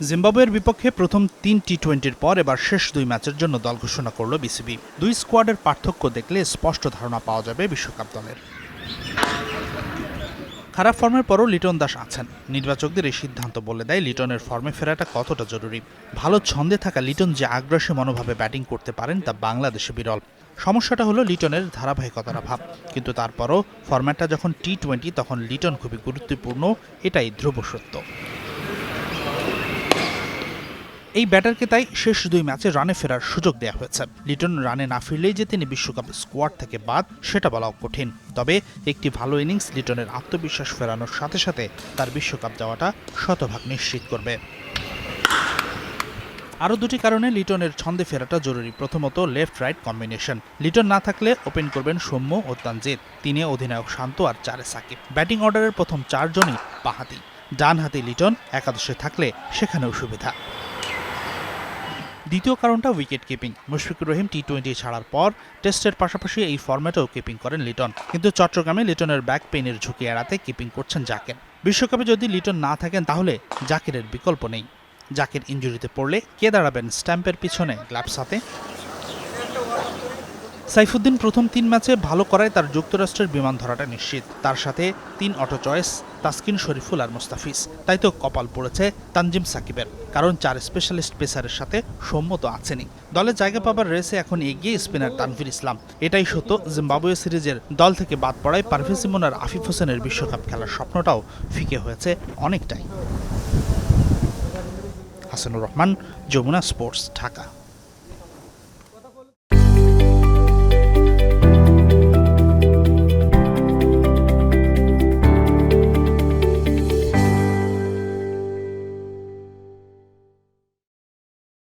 জিম্বাবুয়ের বিপক্ষে প্রথম তিন টি টোয়েন্টির পর এবার শেষ দুই ম্যাচের জন্য দল ঘোষণা করল বিসিবি। দুই স্কোয়াডের পার্থক্য দেখলে স্পষ্ট ধারণা পাওয়া যাবে বিশ্বকাপ দলের। খারাপ ফর্মের পরও লিটন দাস আছেন। নির্বাচকদের এই সিদ্ধান্ত বলে দেয় লিটনের ফর্মে ফেরাটা কতটা জরুরি। ভালো ছন্দে থাকা লিটন যে আগ্রাসী মনোভাবে ব্যাটিং করতে পারেন তা বাংলাদেশে বিরল। সমস্যাটা হলো লিটনের ধারাবাহিকতার অভাব। কিন্তু তারপরও ফরম্যাটটা যখন টি টোয়েন্টি তখন লিটন খুবই গুরুত্বপূর্ণ, এটাই ধ্রুব সত্য। এই ব্যাটারকে তাই শেষ দুই ম্যাচে রানে ফেরার সুযোগ দেওয়া হয়েছে। লিটন রানে না ফিরলেই যে তিনি বিশ্বকাপ স্কোয়াড থেকে বাদ, সেটা বলাও কঠিন। তবে একটি ভালো ইনিংস লিটনের আত্মবিশ্বাস ফেরানোর সাথে সাথে তার বিশ্বকাপ যাওয়াটা শতভাগ নিশ্চিত করবে। আরও দুটি কারণে লিটনের ছন্দে ফেরাটা জরুরি। প্রথমত লেফট রাইট কম্বিনেশন লিটন না থাকলে ওপেন করবেন সৌম্য ও তানজিদ তিনে অধিনায়ক শান্ত আর চারে সাকিব। ব্যাটিং অর্ডারের প্রথম চারজনই বাহাতি ডান হাতে লিটন, একাদশে থাকলে সেখানেও সুবিধা। দ্বিতীয় কারণটা wicket keeping Mushfiqur Rahim T twenty ছাড়ার পর টেস্টের পাশাপাশি এই ফর্ম্যাটেও কিপিং করেন লিটন। কিন্তু চট্টগ্রামে লিটনের ব্যাক পেনের ঝুঁকি এড়াতে কিপিং করছেন জাকের। বিশ্বকাপে যদি লিটন না থাকেন, তাহলে জাকিরের বিকল্প নেই। জাকির ইঞ্জুরিতে পড়লে কে দাঁড়াবেন স্ট্যাম্পের পিছনে? গ্লাভস হাতে সাইফুদ্দিন প্রথম তিন ম্যাচে ভালো করায় তার যুক্তরাষ্ট্রের বিমান ধরাটা নিশ্চিত। তার সাথে তিন অটো চয়েস, তাসকিন শরীফুল আর মুস্তাফিজ। তাই তো কপাল পড়েছে তানজিম সাকিবের, কারণ চার স্পেশালিস্ট পেসারের সাথে সম্মত তো আছেনই। দলে জায়গা পাবার রেসে এখন এগিয়ে স্পিনার তানভীর ইসলাম। এটাই সত্য, জিম্বাবুয়ে সিরিজের দল থেকে বাদ পড়ায় পারভেজ ইমন আর আফিফ হোসেনের বিশ্বকাপ খেলার স্বপ্নটাও ফিকে হয়েছে অনেকটাই। হাসানুর রহমান, যমুনা স্পোর্টস, ঢাকা।